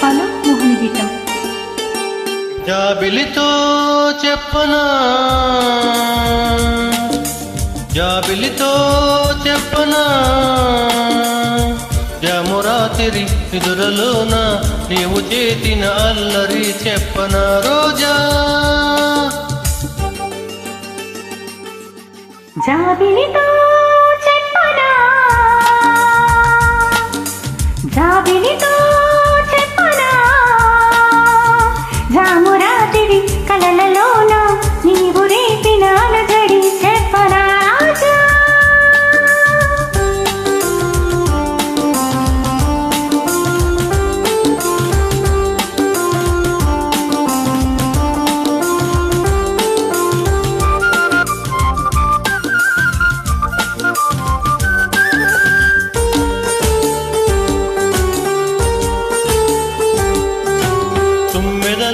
చెప్పాలో మోహిని గీతం? జాబిలితో చెప్పనా? జాబిలితో చెప్పనా? జమురాతిరి ఎదురలోన నీవు చేతిన అల్లరి చెప్పనా రోజా? జాబిలితో చెప్పనా? జాబిలితో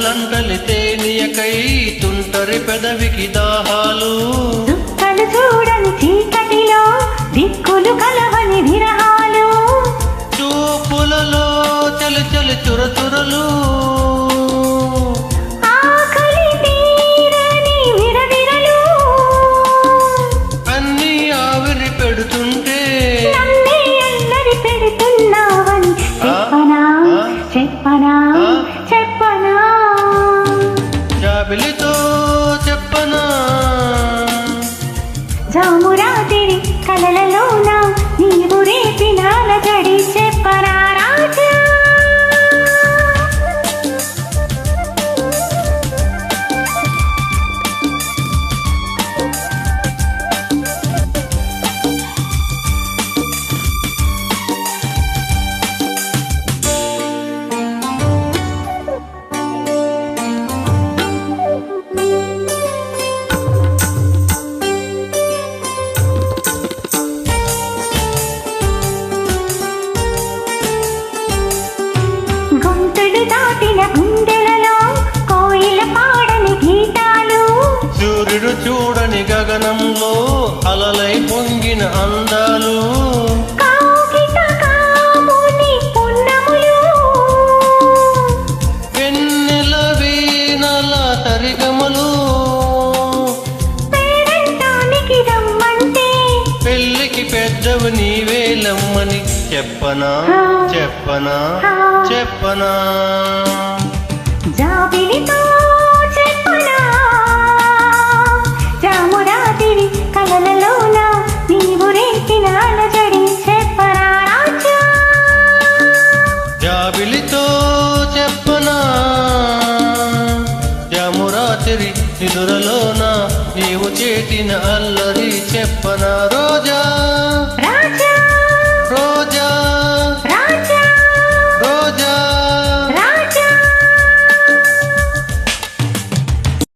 తుమ్మెదలంటలి తేనియకై తుంటరి పెదవికి దాహాలు. దుఃఖలు చూడని చీకటిలో దిక్కులు కలవని విరహాలు. చూపులలో చలి చలి చురచురలు. జాబిలితో దాటిన గుండెలలో కోయిల పాడని గీతాలు. సూర్యుడు చూడని గగనంలో అలలై పొంగిన అందాలు. రమ్మంటే పెళ్ళికి పెద్దవి నీవేలమ్మని చెప్పనా చెప్పనా చెప్పనా? జాబిలితో చెప్పనా? జామురాతిరి కలలలోన నీవు రేపిన అలజడి చెప్పరా రాజా? జాబిలితో చెప్పనా? జమురాతిరి నిదురలోన నీవు చేటిన అల్లరి చెప్పనా రోజా?